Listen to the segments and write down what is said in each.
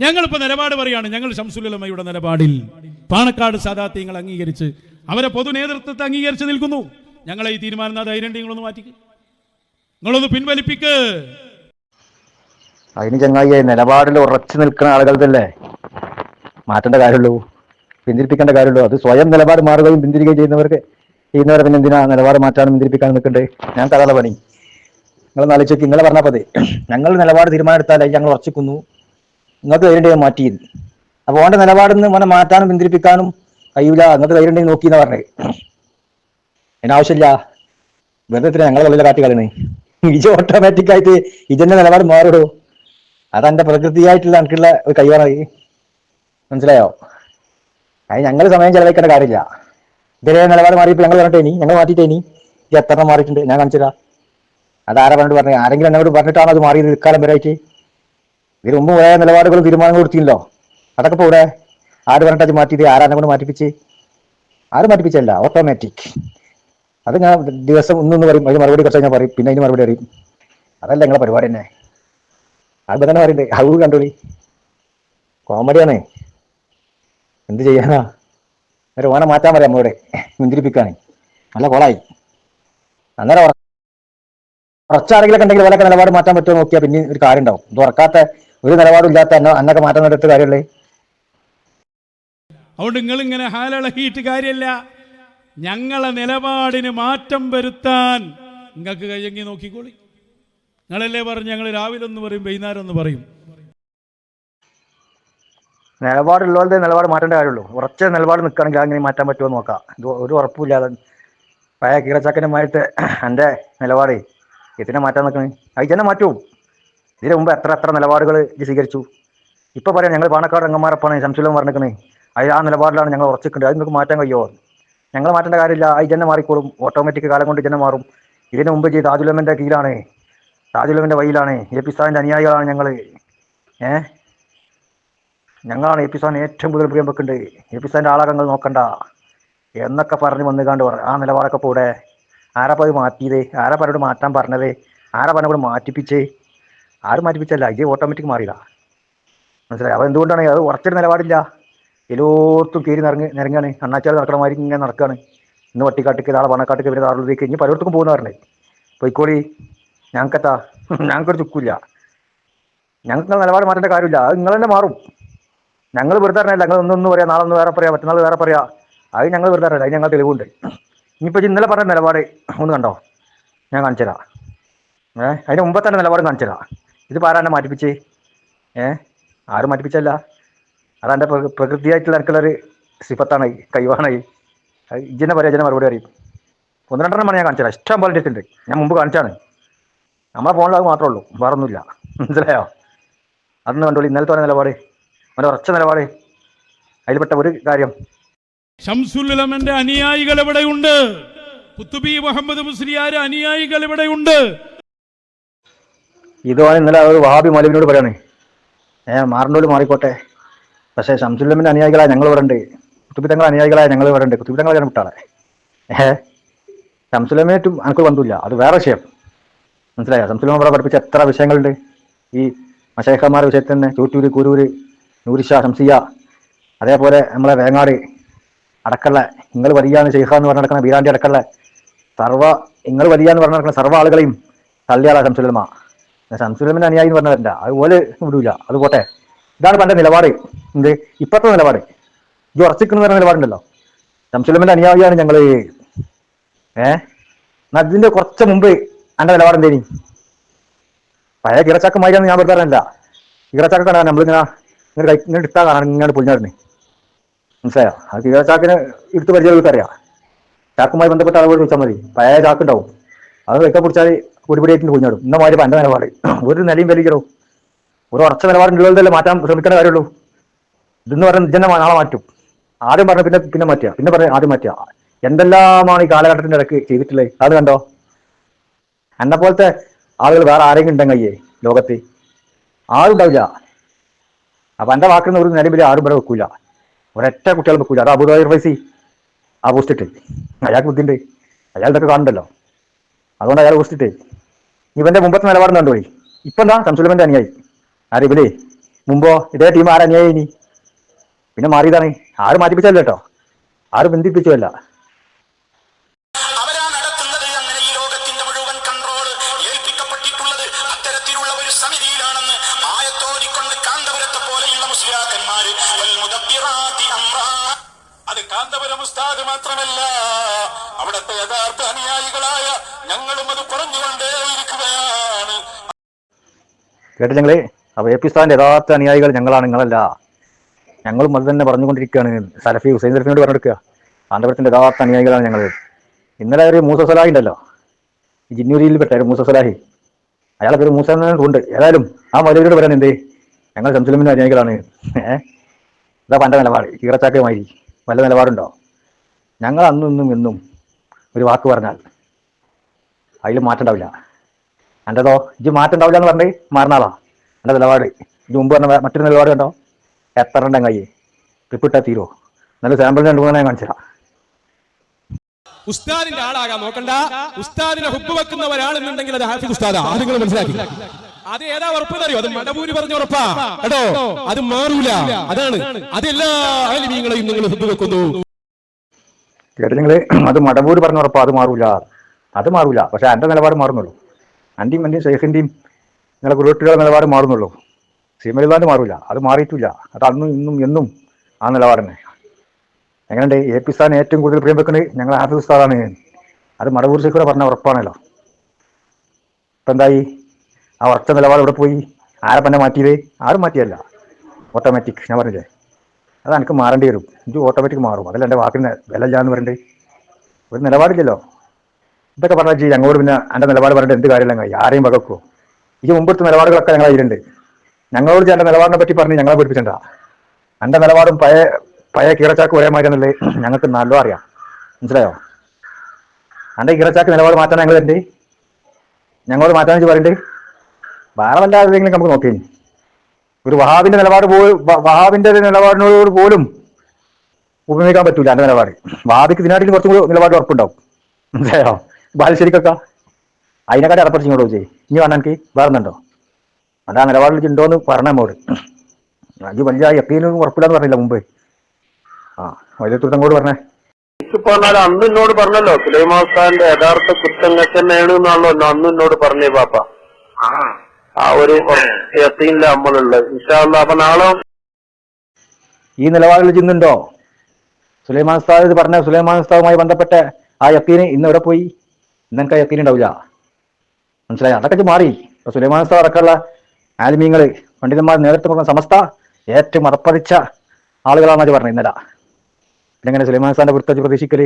ഞങ്ങളിപ്പോൾ നിലപാട് പറയാണ് ഞങ്ങൾ ശംസുലമയുടെ നിലപാടിൽ. പാണക്കാട് സാദാത്യങ്ങൾ അംഗീകരിച്ച് അവരെ പൊതു നേതൃത്വത്തെ അംഗീകരിച്ച് നിൽക്കുന്നു. ഞങ്ങളെ ഈ തീരുമാനം ആ ധൈര്യം നിങ്ങളൊന്ന് മാറ്റിക്ക്. നിങ്ങളൊന്ന് പിൻവലിപ്പിക്ക്. അതിന് ചങ്ങായി നിലപാടിൽ ഉറച്ചു നിൽക്കുന്ന ആളുകൾ തന്നെ. മാറ്റേണ്ട കാര്യമുള്ളൂ. പിന്തിരിപ്പിക്കേണ്ട കാര്യമുള്ളൂ. അത് സ്വയം നിലപാട് മാറുകയും പിന്തിരിക്കുകയും ചെയ്യുന്നവർക്ക് ചെയ്യുന്നവരെ പിന്നെ എന്തിനാ നിലപാട് മാറ്റാനും പിന്തിരിപ്പിക്കാനും നിൽക്കണ്ടേ? ഞാൻ തരാതെ പണി. നിങ്ങൾ നാലിച്ചേക്ക് നിങ്ങളെ പറഞ്ഞാൽ മതി ഞങ്ങൾ നിലപാട് തീരുമാനമെടുത്താലേ ഞങ്ങൾ ഉറച്ചിക്കുന്നു. നിങ്ങൾക്ക് ധൈര്യം മാറ്റിയത്. അപ്പോൾ ഓന്റെ നിലപാടിൽ നിന്ന് മോനെ മാറ്റാനും പിന്തിരിപ്പിക്കാനും കഴിയില്ല നിങ്ങൾക്ക് ധൈര്യം നോക്കി എന്ന് പറഞ്ഞത് അതിനാവശ്യമില്ല വെറുതെ ഇത്ര ഞങ്ങളെ കളിയിലെ കാട്ടി കളയണേ ഇജ് ഓട്ടോമാറ്റിക് ആയിട്ട് ഇജന്റെ നിലപാട് മാറിടൂ. അതെന്റെ പ്രകൃതിയായിട്ടുള്ള എനിക്കുള്ള ഒരു കൈവാണത് മനസ്സിലായോ? അത് ഞങ്ങൾ സമയം ചെലവഴിക്കേണ്ട കാര്യമില്ല. ഇതേ നിലപാട് മാറിയപ്പോൾ ഞങ്ങൾ പറഞ്ഞിട്ടേ ഇനി ഞങ്ങൾ മാറ്റിയിട്ടേ ഇനി. ഇത് എത്ര മാറിയിട്ടുണ്ട്? ഞാൻ കാണിച്ചില്ല അത് ആരാ പറഞ്ഞിട്ട് പറഞ്ഞു? ആരെങ്കിലും എന്നോട് പറഞ്ഞിട്ടാണോ അത് മാറിയത്? ഇക്കാലം വരായിട്ട് ഇതിന് മുമ്പ് കുറെ നിലപാടുകളും തീരുമാനങ്ങൾ കൊടുത്തില്ലോ അതൊക്കെ ഇവിടെ ആര് പറഞ്ഞിട്ട് അത് മാറ്റിയത്? ആരാനെ കൊണ്ട് മാറ്റിപ്പിച്ച്? ആര് മാറ്റിപ്പിച്ചല്ല ഓട്ടോമാറ്റിക് അത് ഞാൻ ദിവസം ഒന്നൊന്ന് പറയും. അതിന് മറുപടി കുറച്ച് ഞാൻ പറയും. പിന്നെ അതിന് മറുപടി അറിയും അതല്ല നിങ്ങളെ പരിപാടി തന്നെ. അത് തന്നെ പറയുന്നത്. അത് കണ്ടോളി. കോമഡിയാണേ. എന്ത് ചെയ്യാനാ? ഒരു ഓനെ മാറ്റാൻ പറയാം നമ്മളിവിടെ മുന്തിരിപ്പിക്കാണ് നല്ല കോളായി. അന്നേരം ഉറ- ഉറച്ചാരെങ്കിലൊക്കെ ഉണ്ടെങ്കിൽ ഓലൊക്കെ നിലപാട് മാറ്റാൻ പറ്റുമോ നോക്കിയാൽ പിന്നെ ഒരു കാര്യം ഉണ്ടാവും ഇത് ഉറക്കാത്ത ഒരു നിലപാടില്ലാത്ത അന്നൊക്കെ മാറ്റം നേരിട്ട് കാര്യമുള്ളേ? അതുകൊണ്ട് നിങ്ങൾ ഇങ്ങനെ ഹാലിളകിയിട്ട് കാര്യമല്ല ഞങ്ങളെ നിലപാടിന് മാറ്റം വരുത്താൻ നിങ്ങൾക്ക് കയ്യങ്ങി നോക്കിക്കോളി. നിങ്ങളല്ലേ പറഞ്ഞു ഞങ്ങൾ രാവിലെ ഒന്ന് പറയും വൈകുന്നേരം ഒന്ന് പറയും. നിലപാടുള്ളവരുടെ നിലപാട് മാറ്റേണ്ട കാര്യമുള്ളൂ. ഉറച്ച നിലപാട് നിൽക്കുകയാണെങ്കിൽ അങ്ങനെ മാറ്റാൻ പറ്റുമോ എന്ന് നോക്കാം. ഇത് ഒരു ഉറപ്പില്ലാതെ പഴയ കീടച്ചാക്കനുമായിട്ട് എന്റെ നിലപാട്. ഇതിനെ മാറ്റാൻ നിൽക്കണേ. അത് തന്നെ മാറ്റൂ. ഇതിന് മുമ്പ് എത്ര എത്ര നിലപാടുകൾ ഇത് സ്വീകരിച്ചു ഇപ്പൊ പറയാം ഞങ്ങൾ പാണക്കാട് രംഗന്മാരപ്പാണ് സംശയം പറഞ്ഞിരിക്കുന്നത് അത് ആ നിലപാടിലാണ് ഞങ്ങൾ ഉറച്ചിട്ടുണ്ട് അത് നിങ്ങൾക്ക് മാറ്റാൻ കഴിയുമോ? ഞങ്ങൾ മാറ്റേണ്ട കാര്യമില്ല. അത് തന്നെ മാറിക്കോളും. ഓട്ടോമാറ്റിക് കാലം കൊണ്ട് ജനം മാറും. ഇതിന് മുമ്പ് ചെയ്ത് താജുലമ്മന്റെ കീഴിലാണ്. താജുലമ്മന്റെ വഴിയിലാണ്. എ പി സാറിന്റെ അനുയായികളാണ് ഞങ്ങൾ ഏഹ് ഞങ്ങളാണ് എ പി സാറിന് ഏറ്റവും കൂടുതൽ പ്രിയം വെക്കുന്നുണ്ട് എ പി സാറിന്റെ ആളകങ്ങൾ നോക്കണ്ട. എന്നൊക്കെ പറഞ്ഞ് വന്നുകാണ്ട് ആ നിലപാടൊക്കെ പോടെ ആരാ പോയി മാറ്റിയത്? ആരാ പറഞ്ഞോട് മാറ്റാൻ പറഞ്ഞത്? ആരാ പറഞ്ഞോട് മാറ്റിപ്പിച്ചേ? ആരും മാറ്റിപ്പിച്ചല്ല ഇത് ഓട്ടോമാറ്റിക് മാറിയതാ. മനസ്സിലായി? അവൻ എന്തുകൊണ്ടാണ്? അത് ഉറച്ചൊരു നിലപാടില്ല. എല്ലോർത്തും കയറി നിറങ്ങി നിറങ്ങാണ്. അണ്ണാച്ചാൽ നടക്കണ മാതിരി ഇങ്ങനെ നടക്കുകയാണ് ഇന്ന് വട്ടിക്കാട്ടിക്ക് നാളെ പണക്കാട്ടിക്ക് ഇവർ താറുള്ളതിലേക്ക് ഇനി പലയിടത്തും പോകുന്ന പൊയ്ക്കോളി പോയിക്കോളി ഞങ്ങൾക്കെത്താ? ഞങ്ങൾക്കൊരു ചുക്കില്ല ഞങ്ങൾക്ക് നിലപാട് മാറ്റേണ്ട കാര്യമില്ല. അത് നിങ്ങൾ തന്നെ മാറും. ഞങ്ങൾ വെറുതെ അറിയില്ല ഞങ്ങൾ ഒന്നൊന്നും പറയാം നാളെ ഒന്ന് വേറെ പറയാം മറ്റന്നാൾ വേറെ പറയാം. അത് ഞങ്ങൾ വെറുതെ അറിയില്ല അത് ഞങ്ങൾ തെളിവുണ്ട്. ഇനിയിപ്പോൾ ഇന്നലെ പറഞ്ഞ നിലപാട് ഒന്ന് കണ്ടോ? ഞാൻ കാണിച്ചു തരാം ഏഹ് അതിന് മുമ്പത്തന്നെ നിലപാട് കാണിച്ചു തരാം ഇത് ആരാണ് മാറ്റിപ്പിച്ചേ. ഏ? ആരും മാറ്റിപ്പിച്ചല്ല. അതാന്റെ പ്രക പ്രകൃതിയായിട്ടുള്ള എനിക്കുള്ളൊരു സിഫത്താണ് കൈവാണ്. അത് പറയാം ഇജ്ജനെ മറുപടി അറിയും ഒന്ന് രണ്ടെണ്ണം ഞാൻ കാണിച്ചാൽ ഇഷ്ടം പോലെ ഉണ്ട് ഞാൻ മുമ്പ് കാണിച്ചാണ്. നമ്മളെ അത് മാത്രമേ ഉള്ളൂ. വേറെ ഒന്നുമില്ല മനസ്സിലായോ? അതൊന്ന് കണ്ടോളൂ. ഇന്നലത്തെ നിലപാട്. അവന്റെ ഉറച്ച നിലപാട്. അതിൽപ്പെട്ട ഒരു കാര്യം. ഷംസുലമന്റെ അനുയായികൾ എവിടെയുണ്ട്? കുത്തുബി മുഹമ്മദ് മുസ്ലിയാർ അനുയായികൾ എവിടെയുണ്ട്? ഇതുമാണ് ഇന്നലെ ഒരു വഹാബി മൗലവിനോട് പറയാണ് ഏ മാറണ്ടോട് മാറിക്കോട്ടെ. പക്ഷേ ഷംസുല്ലമിന്റെ അനുയായികളായ ഞങ്ങൾ വരണ്ട് കുത്തുബിത്തങ്ങൾ അനുയായികളായ ഞങ്ങൾ വരണ്ട് ഞാൻ വിട്ടാളെ. ഏ ഷംസുല്ലമിനായിട്ടും എനിക്ക് ബന്ധമില്ല. അത് വേറെ വിഷയം. മനസ്സിലായോ? ഷംസുല്ലം ഇവിടെ പഠിപ്പിച്ച എത്ര വിഷയങ്ങളുണ്ട്. ഈ മഷേഖന്മാരുടെ വിഷയത്തിൽ തന്നെ ചൂറ്റൂര് കുരൂര് നൂരിഷ ഷംസിയ അതേപോലെ നമ്മളെ വേങ്ങാട് അടക്കള്ള നിങ്ങൾ വലിയാണ് ഷെയ്ഖ എന്ന് പറഞ്ഞ നടക്കുന്ന ബീരാണ്ടി അടക്കള്ള സർവ നിങ്ങൾ വലിയാന്ന് പറഞ്ഞ നടക്കുന്ന സർവ ആളുകളെയും തള്ളിയാളാ ഷംസുലമ ഷംസുലമിന്റെ അനുയായി എന്ന് പറഞ്ഞതല്ല അതുപോലെ വിടൂല. അത് പോട്ടെ. ഇതാണ് പണ്ട് നിലപാട്. എന്ത്? ഇപ്പത്തെ നിലപാട്. ഇത് ഉറച്ചിക്കുന്ന പറഞ്ഞ നിലപാടുണ്ടല്ലോ. ഷംസുലമിന്റെ അനുയായിയാണ് ഞങ്ങൾ. ഏ? അതിന്റെ കുറച്ച് മുമ്പ് എന്റെ നിലപാട് എന്തേനി? പഴയ കിറച്ചാക്കന്മാരാണ് ഞാൻ വെറുതെ കിറച്ചാക്ക കാണാൻ നമ്മളിങ്ങനെ ഇങ്ങനെ കൈ ഇങ്ങനെ എടുത്താൽ കാണാൻ ഇങ്ങനെ പൊളിഞ്ഞാടുന്നേ മനസ്സിലായോ? അത് കിഴച്ചാക്കിന് എടുത്ത് പരിചയം അറിയാം. ചാക്കുമായി ബന്ധപ്പെട്ട ആളുകൾ ചോദിച്ചാൽ മതി. പഴയ ചാക്കുണ്ടാവും അത് വെക്ക പിടിച്ചാൽ പൊടിപൊടിയായിട്ട് കുഞ്ഞാടും. ഇന്ന മാതിരി പണ്ട നിലപാട്. ഒരു നിലയും വലിക്കണോ ഒരു ഉറച്ച നിലപാടുള്ളതല്ലേ മാറ്റാൻ ശ്രമിക്കേണ്ട കാര്യമുള്ളൂ. ഇതെന്ന് പറഞ്ഞാൽ ഇതന്നെ നാളെ മാറ്റും. ആദ്യം പറഞ്ഞ പിന്നെ പിന്നെ മാറ്റുക. പിന്നെ പറഞ്ഞ ആദ്യം മാറ്റുക. എന്തെല്ലാമാണ് ഈ കാലഘട്ടത്തിന്റെ ഇടയ്ക്ക് ചെയ്തിട്ടുള്ളത്? അത് കണ്ടോ? എന്നെ പോലത്തെ ആളുകൾ വേറെ ആരെങ്കിലും ഉണ്ടെങ്കിൽ അയ്യേ ലോകത്ത്. ആരും ഉണ്ടാവില്ല. അപ്പൊ എന്റെ വാക്കുന്ന ഒരു നിലവിൽ ആരും ഇവിടെ വെക്കൂല. ഒരൊറ്റ കുട്ടികൾ വെക്കൂല. അത് അബുദാബി ഫൈസി ആ പോസ്റ്റിട്ട് അയാൾക്ക് ബുദ്ധിണ്ട് അയാളുടെ ഒക്കെ കാണണ്ടല്ലോ അതുകൊണ്ട് അയാൾ പോസ്റ്റ് ഇട്ട്. ഇവന്റെ മുമ്പത്തെ നിലപാട് കണ്ടുപോയി ഇപ്പൊ എന്താ? സംസുലമന്റെ അനുയായി. ആരെ മുമ്പോ ഇതേ ടീം ആരെ അനുയായി ഇനി? പിന്നെ മാറിയതാണ്. ആരും മാറ്റിപ്പിച്ചല്ലോ കേട്ടോ. ആരും ബന്ധിപ്പിച്ചല്ല അത് കാന്തപുരം ഉസ്താദ് മാത്രമല്ല അവിടുത്തെ യഥാർത്ഥ അനുയായികളായ ഞങ്ങളും അത് പറഞ്ഞുകൊണ്ടേയിരിക്കുകയാണ് കേട്ടോ ഞങ്ങൾ അപ്പൊ എ പി യഥാർത്ഥ അനുയായികൾ ഞങ്ങളാണ് നിങ്ങളല്ല. ഞങ്ങളും അത് തന്നെ പറഞ്ഞുകൊണ്ടിരിക്കുകയാണ്. സലഫി ഹുസൈൻ സലഫിനോട് പറഞ്ഞെടുക്കുക ആന്ധ്രപ്രദേശിന്റെ യഥാർത്ഥ അനുയായികളാണ് ഞങ്ങൾ ഇന്നലെ ഒരു മൂസ സലാഹി ഉണ്ടല്ലോ. ജിന്നൂരിയിൽ പെട്ട ഒരു മൂസ സലാഹി. അയാളെ പേര് മൂസ ഉണ്ട്. ഏതായാലും ആ മലയോട് പറയാൻ എന്തേ? ഞങ്ങൾ സംസ്ലിമിന്റെ അനുയായികളാണ്. ഏഹ് ഇതാ പണ്ട നിലപാട്. ഈറച്ചാക്കയുമായി വല്ല നിലപാടുണ്ടോ? ഞങ്ങൾ അന്നും ഇന്നും എന്നും ഒരു വാക്ക് പറഞ്ഞാൽ അതിൽ മാറ്റം ഉണ്ടാവില്ല. എന്റെതോ ഇജ്ജ് മാറ്റം ഉണ്ടാവില്ല എന്ന് പറഞ്ഞേ മാറുന്നാളാ? എന്റെ നിലപാട്? ഇത് മുമ്പ് പറഞ്ഞ മറ്റൊരു നിലപാട് കണ്ടോ? എത്ര ഉണ്ടെങ്കിൽ കൈ ട്രിപ്പിട്ടാ തീരോ നല്ല സാമ്പിൾ രണ്ട് ഞാൻ കാണിച്ചു തരാം. ഉസ്താദിന്റെ ആളാകാൻ നോക്കണ്ട. ഉസ്താദിനെ ഹുബ് വെക്കുന്ന ഒരാളെന്നുണ്ടെങ്കിൽ അത് ഹാഫിദ് ഉസ്താദാ. അത് നിങ്ങൾ മനസ്സിലാക്കി. അത് ഏതാ ഉറപ്പെന്നറിയോ അത് മടപൂരി പറഞ്ഞ ഉറപ്പാ. കേട്ടോ? അത് മാറൂല. അതാണ്. അതെല്ലാ ആലിമീങ്ങളെയും നിങ്ങൾ ഹുബ് വെക്കുന്നു. കേട്ടോ നിങ്ങൾ അത് മടപൂര് പറഞ്ഞ ഉറപ്പാ. അത് മാറൂല. അത് മാറൂല. പക്ഷെ എന്റെ നിലപാട് മാറുന്നുള്ളൂ. അന്റെയും എന്റെയും ഷെയ്ഖിന്റെയും നിങ്ങളെ കുരുട്ടുകളുടെ നിലപാട് മാറുന്നുള്ളൂ. സീമലിതാണ്ട് മാറില്ല അത് മാറിയിട്ടില്ല. അത് അന്നും ഇന്നും എന്നും ആ നിലപാടന്നെ. എങ്ങനെയുണ്ട്? എ പി സാറിന് ഏറ്റവും കൂടുതൽ പ്രിയം വെക്കുന്നത് ഞങ്ങൾ ആഫീസ് സാറാണ് അത് മടവൂർ ഷെയ്ഖൂടെ പറഞ്ഞ ഉറപ്പാണല്ലോ. ഇപ്പം എന്തായി? ആ ഉറച്ച നിലപാട് ഇവിടെ പോയി? ആരെ തന്നെ മാറ്റിയത്? ആരും മാറ്റിയല്ല ഓട്ടോമാറ്റിക് ഞാൻ പറഞ്ഞില്ലേ? അത് എനിക്ക് മാറേണ്ടി വരും. ഇത് ഓട്ടോമാറ്റിക് മാറും. അതല്ല എന്റെ വാക്കിന് വില ഇല്ലാന്ന് പറയണ്ടേ? ഒരു നിലപാടില്ലല്ലോ. ഇതൊക്കെ പറഞ്ഞാൽ ചെയ്യും ഞങ്ങളോട് പിന്നെ എന്റെ നിലപാട് പറഞ്ഞിട്ട് എന്ത് കാര്യമില്ല കഴിയും ആരെയും വകക്കോ? ഈ മുമ്പത്തെ നിലപാടുകളൊക്കെ ഞങ്ങൾ അതിലുണ്ട് ഞങ്ങളോട് എന്റെ നിലപാടിനെ പറ്റി പറഞ്ഞ് ഞങ്ങളെ പഠിപ്പിച്ചിട്ടുണ്ട എന്റെ നിലപാടും പഴയ പഴയ കീറച്ചാക്ക് ഒരേ എന്നുള്ളത് ഞങ്ങൾക്ക് നല്ലോ അറിയാം. മനസ്സിലായോ? എന്റെ കീറച്ചാക്ക് നിലപാട് മാറ്റാൻ ഞങ്ങൾ തരണ്ടേ ഞങ്ങളോട് മാറ്റാൻ വെച്ച് പറയണ്ടേ. വേറെ വല്ല ആരെങ്കിലും നമുക്ക് നോക്കി ഒരു വഹാബിന്റെ നിലപാട് പോലും വഹാബിന്റെ ഒരു നിലപാടിനോട് പോലും ഉപയോഗിക്കാൻ പറ്റൂല എന്റെ നിലപാട്. വഹാബിക്ക് ഇതിനാട്ടിൽ കുറച്ചും കൂടി നിലപാട് ഉറപ്പുണ്ടാവും. മനസ്സിലായോ? ബാലുശ്ശേരിക്കൊക്കെ അതിനെക്കാട്ടി അറപ്പറിച്ച് ഇങ്ങോട്ട് ചെയ്യും. ഇനി വേണം എനിക്ക് അത് ഒന്നുണ്ടോ? അതാ നിലപാടിൽ ഉണ്ടോന്ന് പറഞ്ഞ നമ്മോട് അത് വലിയ എപ്പോഴും ഉറപ്പില്ലാന്ന് പറഞ്ഞില്ല മുമ്പ്? ആ വലിയ തുരുത്തങ്ങോട് പറഞ്ഞേ. പറഞ്ഞാൽ അന്ന് എന്നോട് പറഞ്ഞല്ലോ സുലൈമാൻ ഖാന്റെ യഥാർത്ഥ കുറ്റങ്ങൾ തന്നെയാണ് എന്നാണല്ലോ അന്ന് എന്നോട് പറഞ്ഞേ പാപ്പ. ആ. ഒരു യത്തീനിലെ നമ്മളുള്ളത്. ഇൻഷാല്ല അപ്പൊ നാളെ ഈ നിലപാടിൽ ചിന്നുണ്ടോ സുലൈമാൻ ഉസ്താദ് ഇത് പറഞ്ഞ സുലൈമാൻ ഉസ്താദുമായി ബന്ധപ്പെട്ട ആ യക്കീന് ഇന്ന് എവിടെ പോയി? ഇന്ന് എനിക്ക് ആ യക്കീൻ ഉണ്ടാവില്ല. മനസ്സിലായി? അതൊക്കെ മാറി. ഇപ്പൊ സുലൈമാൻ സാർ അടക്കമുള്ള ആലിമീങ്ങൾ പണ്ഡിതന്മാർ നേതൃത്വം കൊടുക്കുന്ന സമസ്ത ഏറ്റവും അർപ്പതിച്ച ആളുകളാണ് അത് പറഞ്ഞത് ഇന്നലെ. പിന്നെ എങ്ങനെ സുലൈമാൻ സാറിന്റെ പ്രതീക്ഷിക്കൽ?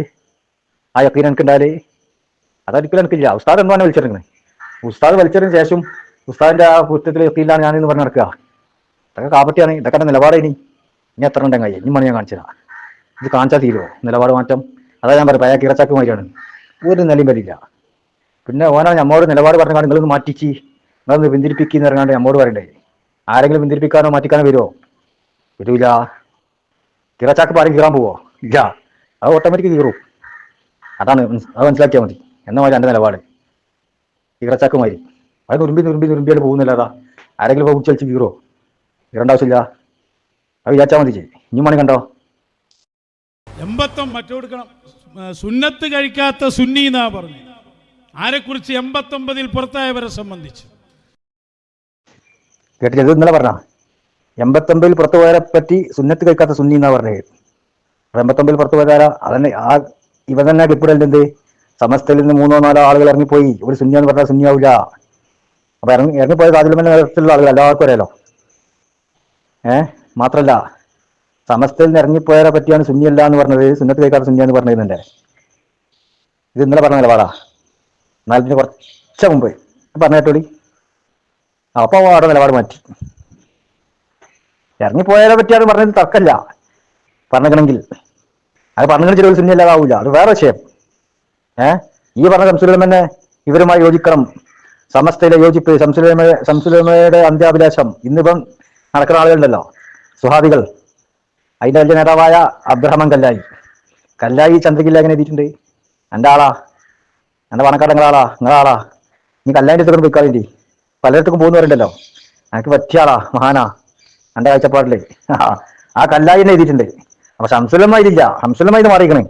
ആ യക്കീൻ എനിക്ക് ഉണ്ടായാൽ അതൊരിക്കലും എനിക്കില്ല. ഉസ്താദ് എന്താണ് വലിച്ചെടുക്കുന്നത് ഉസ്താദ് വലിച്ചതിന് ശേഷം ഉസ്താദിന്റെ ആ കുറ്റത്തിൽ യക്കീലാണ് ഞാനിന്ന് പറഞ്ഞ് നടക്കുക. ഇതൊക്കെ കാപ്പറ്റിയാണ് ഇതൊക്കെ നിലപാട് ഇനി. ഇനി എത്ര ഉണ്ടെങ്കിൽ ഇനി മണി ഞാൻ കാണിച്ചതാ ഇത് കാണിച്ചാൽ തീരുമോ നിലപാട് മാറ്റം. അതാ ഞാൻ പറയും പഴയ കിറച്ചാക്ക് മാതിരിയാണ്. ഒരു നിലയും വരില്ല. പിന്നെ ഓനാണ് നമ്മോട് നിലപാട് പറഞ്ഞാൽ നിങ്ങളൊന്ന് മാറ്റിച്ച്. നിങ്ങളൊന്ന് പിന്തിരിപ്പിക്കുന്ന പറഞ്ഞാണ്ട് നമ്മോട് പറയണ്ടേ. ആരെങ്കിലും പിന്തിരിപ്പിക്കാനോ മാറ്റിക്കാനോ വരുമോ വരൂല. കിറച്ചാക്ക് പാരം കീറാൻ പോവോ? ഇല്ല. അത് ഓട്ടോമാറ്റിക് കീറും. അതാണ് അത് മനസ്സിലാക്കിയാൽ മതി. എന്ന മാതിരി എന്റെ നിലപാട്. കിറച്ചാക്ക് മാതിരി അത് നുരുമ്പി നുരുമ്പി നുരുമ്പിയാൽ പോകുന്നില്ല അതാ. ആരെങ്കിലും പോകും ചലിച്ച് കീറോ? കീറേണ്ട അത് വിചാരിച്ചാൽ മതി ഇനി മണി കണ്ടോ? എമ്പത്തം മറ്റു കൊടുക്കണം. സുന്നത്ത് കഴിക്കാത്ത സുന്നി എന്നാ പറഞ്ഞു? ആരെക്കുറിച്ച് എൺപത്തൊമ്പതിൽ പുറത്തായവരെ സംബന്ധിച്ച്. കേട്ടില്ല? ഇന്നലെ പറഞ്ഞ എൺപത്തൊമ്പതിൽ പുറത്തു പോയവരെ പറ്റി സുന്നത്ത് കഴിക്കാത്ത സുന്നി എന്നാ പറഞ്ഞത് എൺപത്തൊമ്പതിൽ പുറത്തു പോയതാര അതന്നെ ആ ഇവ തന്നെ ക്ലിപ്പിടൽ സമസ്തയിൽ നിന്ന് മൂന്നോ നാലോ ആളുകൾ ഇറങ്ങിപ്പോയി. ഒരു സുന്നിയാന്ന് പറഞ്ഞാൽ സുന്നിയാവില്ല. അപ്പൊ ഇറങ്ങി ഇറങ്ങിപ്പോയ താജുലമന്റെ നേതൃത്വത്തിലുള്ള ആളുകൾ എല്ലാവർക്കും അറിയാലോ. ഏഹ് മാത്രല്ല സമസ്തയിൽ നിന്ന് ഇറങ്ങിപ്പോയവരെ പറ്റിയാണ് സുന്നിയല്ല എന്ന് പറഞ്ഞത് സുന്നത്ത് കഴിക്കാത്ത സുന്നിയാന്ന് പറഞ്ഞിരുന്നുണ്ട് ഇത് ഇന്നലെ പറഞ്ഞ നിലപാടാ. എന്നാൽ കുറച്ച മുമ്പ്. പറഞ്ഞേട്ടോടി? അപ്പൊ അവിടെ നിലപാട് മാറ്റി. ഇറങ്ങിപ്പോയാലെ പറ്റിയാണ് പറഞ്ഞത് തർക്കല്ല പറഞ്ഞിക്കണമെങ്കിൽ അത് പറഞ്ഞെങ്കിൽ ചില സുന്നിയല്ലാതാവൂല അത് വേറെ വിഷയം. ഏ? ഈ പറഞ്ഞ സംസുലം തന്നെ ഇവരുമായി യോജിക്കണം. സമസ്തയിലെ യോജിപ്പ് സംസുലമ സംസുലമയുടെ അന്ത്യാഭിലാഷം. ഇന്നിപ്പം നടക്കുന്ന ആളുകളുണ്ടല്ലോ. സുഹാദികൾ. അതിന്റെ വലിയ നേതാവായ അബ്രഹമൻ കല്ലായി. കല്ലായി ചന്ദ്രകില്ല എങ്ങനെ എഴുതിയിട്ടുണ്ട്? എന്റെ ആളാ. എന്റെ പണക്കാട് നിങ്ങളാളാ നിങ്ങളാളാ നീ കല്ലാന്റെ അടുത്തൊക്കെ പലയിടത്തേക്കും പലയിടത്തും പോകുന്നവരുണ്ടല്ലോ എനിക്ക് പറ്റിയ ആളാ മഹാനാ. എന്റെ കാഴ്ചപ്പാടിൽ. ആ, കല്ലായി എഴുതിയിട്ടുണ്ട്. അപ്പൊ ശംസുലമ്മ ഇതില്ല. മാറിയിക്കണേ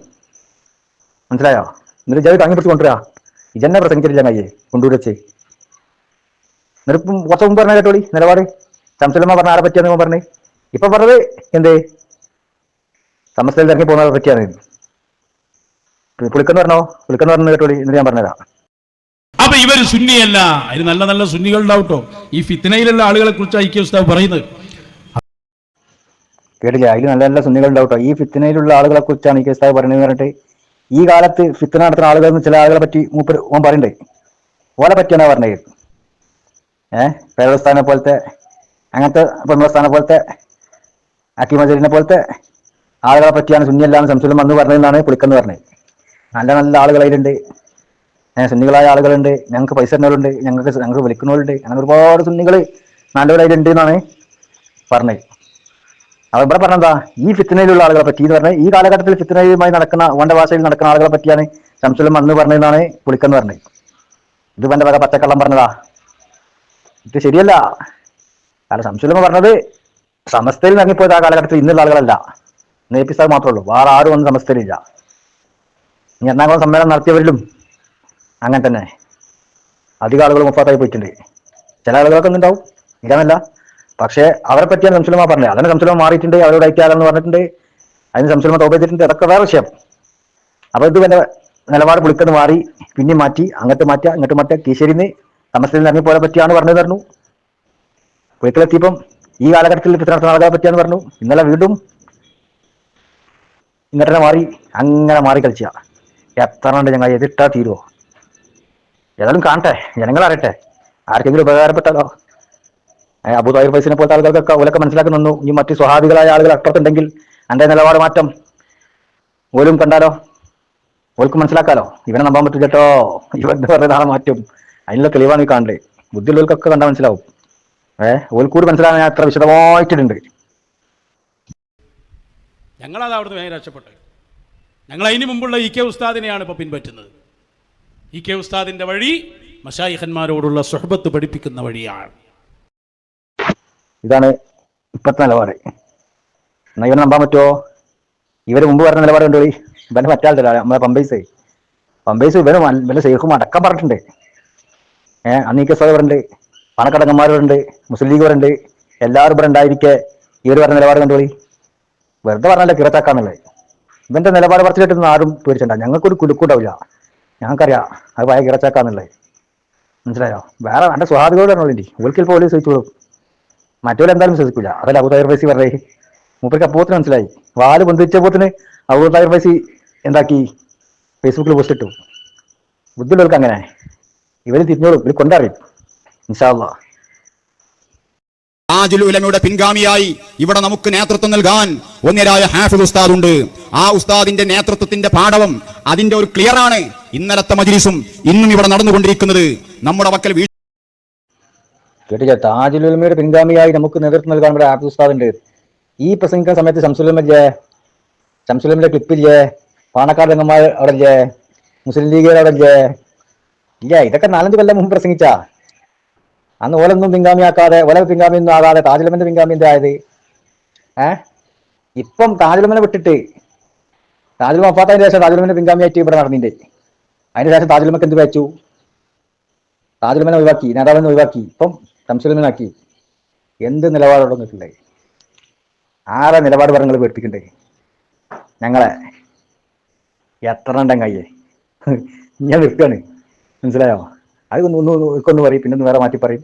മനസ്സിലായോ? എന്നിട്ട് ജാതി താങ്ങി പിടിച്ച് കൊണ്ടുവരാ. ഇജന്നെ പ്രസംഗിച്ചിട്ടില്ല കയ്യെ കൊണ്ടുവച്ച് എന്നിട്ട് കുറച്ച് മുമ്പ് പറഞ്ഞ കേട്ടോളി നിലപാട്? ശംസുലമ്മ പറഞ്ഞ ആരെ പറ്റിയാന്ന് പറഞ്ഞേ. ഇപ്പൊ പറഞ്ഞത് എന്തേ? സമസ്തയിൽ ഇറങ്ങി പോകുന്നവരെ പറ്റിയാണ് പുളിക്കെന്ന് പറഞ്ഞോ? പുളിക്കെന്ന് പറഞ്ഞ കേട്ടോളി എന്നിട്ട് ഞാൻ പറഞ്ഞുതരാം. അപ്പൊ ഇവർ സുന്നിയല്ല. അതിന് നല്ല നല്ല സുന്നികൾ ഉണ്ടാവട്ടോ ഈ ഫിത്തനയിലുള്ള ആളുകളെ കുറിച്ച് ഐക്യ ഉസ്താവ് പറയുന്നത്. കേട്ടില്ല? അതിൽ നല്ല നല്ല സുന്നികൾ ഉണ്ടാവട്ടോ ഈ ഫിത്തനയിലുള്ള ആളുകളെ കുറിച്ചാണ് ഈ കേസ് പറയുന്നത് പറഞ്ഞിട്ട് ഈ കാലത്ത് ഫിത്തന നടത്തുന്ന ആളുകൾ ചില ആളുകളെ പറ്റി മൂപ്പര് ഓൻ പറയണ്ടേ. ഓലെ പറ്റിയാണ് പറഞ്ഞത്? ഏഹ് പേരസ്ഥാനെ പോലത്തെ അങ്ങനത്തെ പെൺസ്ഥാനെ പോലത്തെ അക്കിമജലിനെ പോലത്തെ ആളുകളെ പറ്റിയാണ് സുന്നിയല്ലാന്ന് സംശയം വന്ന് പറഞ്ഞതെന്നാണ് പുളിക്കെന്ന് പറഞ്ഞത്. നല്ല നല്ല ആളുകൾ അതിലുണ്ട് സുന്നികളായ ആളുകളുണ്ട്. ഞങ്ങൾക്ക് പൈസ തരുന്നവരുണ്ട്. ഞങ്ങൾക്ക് ഞങ്ങൾക്ക് വിളിക്കുന്നവരുണ്ട്. അങ്ങനെ ഒരുപാട് സുന്നികൾ നല്ലവരായിട്ടുണ്ട് എന്നാണ് പറഞ്ഞത്. അപ്പൊ ഇവിടെ പറഞ്ഞെന്താ ഈ ഫിത്തനയിലുള്ള ആളുകളെ പറ്റി എന്ന് പറഞ്ഞാൽ ഈ കാലഘട്ടത്തിൽ ഫിത്തനയുമായി നടക്കുന്ന വണ്ട ഭാഷയിൽ നടക്കുന്ന ആളുകളെ പറ്റിയാണ് ശംസുലം അന്ന് പറഞ്ഞതെന്നാണ് പുളിക്കെന്ന് പറഞ്ഞത്. ഇത് വേണ്ട വക പച്ചക്കള്ളം പറഞ്ഞതാ. ഇത് ശരിയല്ല. കാരണം ശംസുലമ പറഞ്ഞത് സമസ്തയിൽ ഇറങ്ങിപ്പോയത് ആ കാലഘട്ടത്തിൽ ഇന്നുള്ള ആളുകളല്ല. നേപ്പിസാർ മാത്രമേ ഉള്ളൂ. വേറെ ആരും ഒന്നും സമസ്തയിലില്ല. എറണാകുളം സമ്മേളനം നടത്തിയവരിലും അങ്ങനെ തന്നെ. അധികം ആളുകൾ മുപ്പാത്തായി പോയിട്ടുണ്ട്. ചില ആളുകളൊക്കെ ഉണ്ടാവും ഇല്ലാന്നല്ല. പക്ഷേ അവരെ പറ്റിയാണ് സംസുലമ പറഞ്ഞത്. അതിന് സംസുലമ മാറിയിട്ടുണ്ട് അവരോട് ഐക്യാലെന്ന് പറഞ്ഞിട്ടുണ്ട്. അതിന് സംസുലമ തോപ്പിച്ചിട്ടുണ്ട് അതൊക്കെ വേറെ വിഷയം. അപ്പോൾ ഇത് എന്റെ നിലപാട് പുളിക്കെന്ന് മാറി പിന്നെ മാറ്റി അങ്ങോട്ട് മാറ്റുക ഇങ്ങോട്ട് മാറ്റുക കീശേരിന്ന് സമസ്തയിൽ നിന്ന് ഇറങ്ങിപ്പോലെ പറ്റിയാണ് പറഞ്ഞത് പറഞ്ഞു പുളിക്കലെത്തിയപ്പം ഈ കാലഘട്ടത്തിൽ ഫിത്ര നടത്തുന്ന ആളുകളെ പറ്റിയാന്ന് പറഞ്ഞു. ഇന്നലെ വീണ്ടും ഇങ്ങോട്ട് മാറി അങ്ങനെ മാറി കളിച്ച. എത്ര ഉണ്ട് ഞങ്ങൾ എതിട്ടാ തീരുവോ? ഏതായാലും കാണട്ടെ ജനങ്ങൾ അറിയട്ടെ. ആർക്കെങ്കിലും ഉപകാരപ്പെട്ടാലോ? അബുദായി ഫൈസിനെ പോലത്തെ ആളുകൾക്കൊക്കെ ഓലൊക്കെ മനസ്സിലാക്കുന്നു ഈ മറ്റു സ്വഹാബികളായ ആളുകൾ അപ്പുറത്തുണ്ടെങ്കിൽ എന്റെ നിലപാട് മാറ്റം ഓലും കണ്ടാലോ? ഓൽക്ക് മനസ്സിലാക്കാലോ? ഇവനെ നമ്പാൻ പറ്റില്ല കേട്ടോ ഇവന്റെ പറഞ്ഞ മാറ്റും. അതിനുള്ള തെളിവാണ് ഈ കാണണ്ടേ ബുദ്ധിയുള്ളവർക്കൊക്കെ കണ്ടാൽ മനസ്സിലാവും. ഏഹ് ഓൽക്കൂടി മനസ്സിലാകാൻ ഞാൻ അത്ര വിശദമായിട്ടുണ്ട് ഞങ്ങളത് അവിടുന്ന് വേഗം രക്ഷപ്പെട്ടു. ഞങ്ങൾ അതിന് മുമ്പുള്ള ഇ കെ ഉസ്താദിനെയാണ് ഇപ്പോൾ പിൻപറ്റുന്നത്. ഇ കെ ഉസ്താദിന്റെ വഴി മഷായിഹന്മാരോടുള്ള സുഹബത്ത് പഠിപ്പിക്കുന്ന വഴിയാണ്. ഇതാണ് ഇപ്പത്തെ നിലപാട്. എന്നാ ഇവരെ നമ്പാൻ പറ്റുമോ ഇവർ മുമ്പ് പറഞ്ഞ നിലപാട് കണ്ടു ഇവന്റെ മറ്റാളുടെ നമ്മളെ പമ്പൈസ്. പമ്പൈസ് ഇവന് ഇവന്റെ സേഫും അടക്കം പറഞ്ഞിട്ടുണ്ട്. ഏഹ് അന്ന് ഈ കേസ് പറഞ്ഞിട്ടുണ്ട് പണക്കടങ്ങന്മാരുണ്ട് മുസ്ലിം ലീഗ് പറയുന്നുണ്ട് എല്ലാവരും ഇവിടെ ഉണ്ടായിരിക്കെ ഇവർ പറഞ്ഞ നിലപാട് കണ്ടോളി വെറുതെ പറഞ്ഞല്ലേ കിറത്താക്കാന്നുള്ളത്. ഇവന്റെ നിലപാട് പറിച്ചു കേട്ടൊന്നും ആരും പേടിച്ചണ്ട. ഞങ്ങൾക്കൊരു കുലുക്കൂട്ടാവില്ല ഞങ്ങൾക്കറിയാം അത് വായ കിറച്ചാക്കാന്നുള്ളത് മനസ്സിലായോ? വേറെ നല്ല സ്വാഭാവികോട് ഉള്ളി ഇവർക്ക് പോലീസ് ചോദിച്ചോളും. മറ്റവരെ എന്തായാലും ശ്രദ്ധിക്കില്ല അതല്ല അബുദാഹിർ ഫൈസി പറഞ്ഞേ മൂപ്പർക്ക് അപ്പോത്തിന് മനസ്സിലായി. വാൽ പൊന്തിച്ചപ്പോത്തിന് അബുദാഹിർ ഫൈസി എന്താക്കി? ഫേസ്ബുക്കിൽ പോസ്റ്റ് ഇട്ടു. ബുദ്ധിയുള്ളവർക്ക് അങ്ങനെ. ഇവർ തിരിഞ്ഞോളും. ഇവർ കൊണ്ടറിയും. ഇൻഷാല്ലാ താജുൽ ഉലമയുടെ പിൻഗാമിയായി ഇവിടെ നമുക്ക് നേതൃത്വം നൽകാൻ ഒന്നിരായ ഹാഫിദ് ഉസ്താദ് ഉണ്ട് ആ ഉസ്താദിന്റെ നേതൃത്വത്തിന്റെ പാഠവും അതിന്റെ ഒരു ക്ലിയർ ആണ് ഇന്നലത്തെ മജിലിസും ഇന്നും ഇവിടെ നടന്നുകൊണ്ടിരിക്കുന്നത്. നമ്മുടെ വക്കൽ കേട്ടില്ല താജുലുലമയുടെ പിൻഗാമിയായി നമുക്ക് നേതൃത്വം നൽകാൻ ഇവിടെ ഹാഫിദ് ഉസ്താദ് ഉണ്ട് ഈ പ്രസംഗിക്കുന്ന സമയത്ത് ശംസുലമല്ലേ ശംസുലമിന്റെ ക്ലിപ്പില്ലേ? പാണക്കാട് രംഗന്മാർ അവിടെ മുസ്ലിം ലീഗുകാർ അവിടെ ഇല്ലേ ഇല്ല ഇതൊക്കെ നാലഞ്ച് കൊല്ലം മുമ്പ് പ്രസംഗിച്ച. അന്ന് ഓലൊന്നും പിൻഗാമിയാക്കാതെ ഓല പിൻഗാമിയൊന്നും ആകാതെ താജുലമന്റെ പിൻഗാമിന്റെ ആയത്. ഏ? ഇപ്പം താജുലമനെ വിട്ടിട്ട് താജുലമ അപ്പാത്തതിന് ശേഷം താജുലമന്റെ പിൻഗാമിയായിട്ട് ഇവിടെ നടന്നിട്ടുണ്ട് അതിന് ശേഷം താജുലമക്ക് എന്ത് വെച്ചു? താജുലമനെ ഒഴിവാക്കി നേതാവിനെ ഒഴിവാക്കി ഇപ്പം ശംസുലമനാക്കി എന്ത് നിലപാടോടെ നിൽക്കണ്ടേ ആരെ നിലപാട് പറഞ്ഞങ്ങൾ പേടിപ്പിക്കണ്ടേ? ഞങ്ങളെ. എത്ര ഉണ്ടെങ്കിൽ കയ്യേ ഞാൻ നിൽക്കാണ്. മനസ്സിലായോ? അത് ഒന്ന് ഒന്ന് ഒന്ന് പറയും പിന്നെ ഒന്ന് വേറെ മാറ്റി പറയും.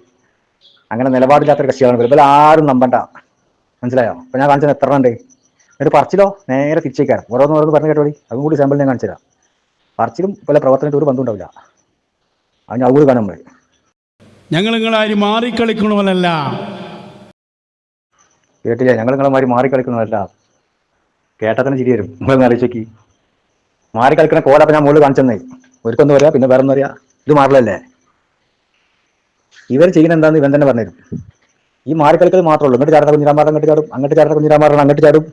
അങ്ങനെ നിലപാടില്ലാത്തൊരു കക്ഷിയാണ് ഇവർ ആരും നമ്പണ്ട. മനസ്സിലായോ? അപ്പൊ ഞാൻ കാണിച്ചത് എത്ര ഉണ്ട് എന്നിട്ട് പറച്ചിലോ? നേരെ തിരിച്ചേക്കാരം. ഓരോന്ന് ഓരോന്ന് പറഞ്ഞു കേട്ടോളി അതും കൂടി സാമ്പിൾ ഞാൻ കാണിച്ചു തരാം പറച്ചിലും പല പ്രവർത്തനത്തിൽ ഒരു ബന്ധമുണ്ടാവില്ല അതിന് അതുകൂടി കാണാൻ നമ്മൾ ഞങ്ങൾ നിങ്ങളാരും മാറിക്കളിക്കണമല്ല കേട്ടില്ല? ഞങ്ങൾ നിങ്ങളെ മാറി മാറി കളിക്കുന്നതല്ല കേട്ടതിന് ചിരി വരും നിങ്ങളൊന്ന് ആലോചിച്ച് മാറിക്കളിക്കണ കോലപ്പം ഞാൻ മുകളിൽ കാണിച്ചെന്നേ. ഒരുക്കൊന്നും പറയാ പിന്നെ വേറെ ഒന്നും അറിയാം. ഇത് മാറില്ലല്ലേ ഇവർ ചെയ്യുന്ന എന്താന്ന് ഇവൻ തന്നെ പറഞ്ഞു ഈ മാറിക്കളിക്കൽ മാത്രമേ ഉള്ളൂ. ഇങ്ങോട്ട് ചാടുന്ന കുഞ്ഞിരാമാറ അങ്ങോട്ട് ചാടും. അങ്ങോട്ട് ചാടുന്ന കുഞ്ഞിരാമാറ അങ്ങോട്ട് ചാടും.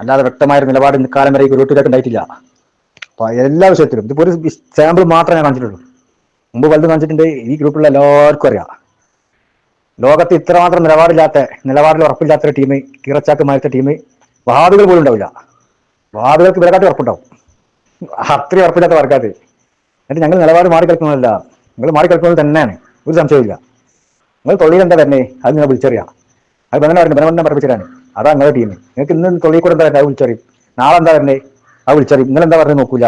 അല്ലാതെ വ്യക്തമായ നിലപാട് ഇക്കാലം വരെ ഈ ഗുരുട്ടിലൊക്കെ ഉണ്ടായിട്ടില്ല. അപ്പൊ എല്ലാ വിഷയത്തിലും ഇതിപ്പോ ഒരു സാമ്പിൾ മാത്രമേ ഞാൻ കാണിച്ചിട്ടുള്ളൂ. മുമ്പ് പലതും കാണിച്ചിട്ടുണ്ട്. ഈ ഗ്രൂപ്പിലുള്ള എല്ലാവർക്കും അറിയാം. ലോകത്ത് ഇത്രമാത്രം നിലപാടില്ലാത്ത നിലപാടിൽ ഉറപ്പില്ലാത്ത ഒരു ടീം കീറച്ചാക്ക് മാറ്റ ടീം വഹാബികൾ പോലും ഉണ്ടാവില്ല. വഹാബികൾക്ക് ഇവരെക്കാട്ടി ഉറപ്പുണ്ടാവും. അത്രയും ഉറപ്പില്ലാത്ത വർക്കാതെ എന്നിട്ട് ഞങ്ങൾ നിലപാട് മാറിക്കളിക്കുന്നതല്ല നിങ്ങൾ മാറിക്കളിക്കുന്നത് തന്നെയാണ്. ഒരു സംശയമില്ല നിങ്ങൾ തൊള്ളിയിൽ എന്താ തന്നെ അത് നിങ്ങൾ വിളിച്ചറിയാം. അത് ബന്ധനം പറഞ്ഞു പഠിപ്പിച്ചതാണ്. അതാ നിങ്ങളുടെ ടീം നിങ്ങൾക്ക് ഇന്ന് തൊള്ളിയിൽ കൂടെ എന്താ അത് വിളിച്ചറിയും. നാളെ എന്താ വരണേ? അത് വിളിച്ചറിയും. നിങ്ങൾ എന്താ പറഞ്ഞു നോക്കൂല.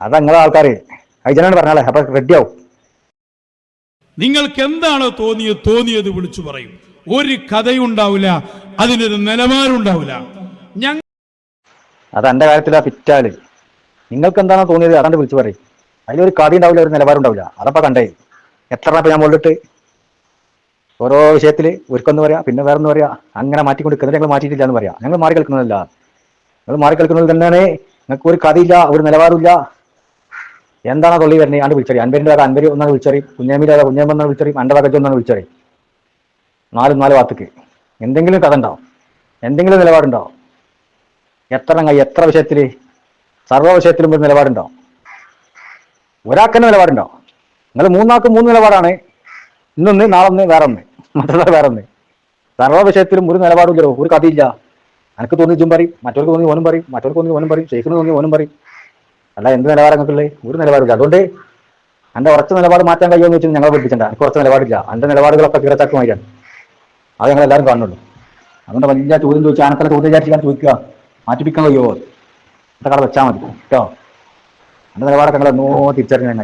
അതാ നിങ്ങളെ ആൾക്കാർ അയച്ചനാണ് പറഞ്ഞാലേ അപ്പൊ റെഡിയാവും നിങ്ങൾക്ക് എന്താണോ തോന്നിയത് തോന്നിയത് വിളിച്ചു പറയും. ഒരു കഥയുണ്ടാവില്ല അതിനൊരു നിലവാരമുണ്ടാവില്ല. ഞങ്ങൾ അത് എന്റെ കാര്യത്തിലാ പിറ്റാൽ നിങ്ങൾക്ക് എന്താണോ തോന്നിയത് അതാണ്ട് വിളിച്ചു പറയും. അതിലൊരു കഥ ഉണ്ടാവില്ല ഒരു നിലവാരം ഉണ്ടാവില്ല അതപ്പോ കണ്ടേ. എത്ര ഇപ്പൊ ഞാൻ മുകളിലിട്ട് ഓരോ വിഷയത്തിൽ ഒരുക്കൊന്ന് പറയാം പിന്നെ വേറെ ഒന്ന് പറയാം അങ്ങനെ മാറ്റിക്കൊണ്ടിരിക്കുന്നത് ഞങ്ങൾ മാറ്റിയിട്ടില്ല എന്ന് പറയാം. ഞങ്ങൾ മാറി കളിക്കുന്നതല്ല. ഞങ്ങൾ മാറി കളിക്കുന്നത് തന്നെയാണ് നിങ്ങൾക്ക് ഒരു കഥയില്ല ഒരു നിലവാരമില്ല എന്താണോ തൊള്ളി വരുന്നത്? ആണ്ട് വിളിച്ചറി അൻപരിന്റെ വക അൻപരി ഒന്നാണ് വിളിച്ചറി കുഞ്ഞാമിന്റെ വക കുഞ്ഞാമ്പ എന്നാണ് വിളിച്ചറി അന്റെ വക ഒന്നാണ് വിളിച്ചറി. നാലും നാല് വാത്തക്ക് എന്തെങ്കിലും കഥ ഉണ്ടാവും. എന്തെങ്കിലും നിലപാടുണ്ടാവും. എത്ര എത്ര വിഷയത്തിൽ സർവ വിഷയത്തിലും ഒരു നിലപാടുണ്ടാവും. ഒരാൾക്കെന്നെ നിലപാടുണ്ടോ നിങ്ങൾ മൂന്നാൾക്ക് മൂന്ന് നിലപാടാണ്. ഇന്നൊന്ന് നാളൊന്ന് വേറെ ഒന്ന് മറ്റന്നാൾ വേറെ ഒന്ന് സർവ വിഷയത്തിലും ഒരു നിലപാടില്ലല്ലോ ഒരു കഥയില്ല. എനിക്ക് തോന്നി ജും പറയും. മറ്റവർക്ക് തോന്നി ഓനും പറയും. മറ്റവർക്ക് തോന്നി ഓനും പറയും. ഷെയ്ഖിന് തോന്നി ഓനും പറയും. അല്ല എന്ത് നിലപാടങ്ങൾക്കുള്ളത് ഒരു നിലപാടില്ല. അതുകൊണ്ട് എന്റെ ഉറച്ച നിലപാട് മാറ്റാൻ കഴിയുമെന്ന് വെച്ചാൽ ഞങ്ങളെ പഠിപ്പിച്ചിട്ടുണ്ട് എനിക്ക് ഉറച്ച നിലപാടില്ല. എന്റെ നിലപാടുകളൊക്കെ കിടച്ചാക്കുമായിരിക്കാം അത് ഞങ്ങൾ എല്ലാവരും കാണുന്നുള്ളൂ. അതുകൊണ്ട് വലിയ ചോദ്യം ചോദിച്ചാൽ ആനക്കല ചോദ്യം വിചാരിച്ചാൽ ചോദിക്കുക. മാറ്റിപ്പിക്കാൻ കഴിയുമോ? അതൊക്കെ വെച്ചാൽ മതി. കേട്ടോ? എന്റെ നിലപാടൊക്കെ ഞങ്ങൾ എന്നോ തിരിച്ചറിഞ്ഞാൽ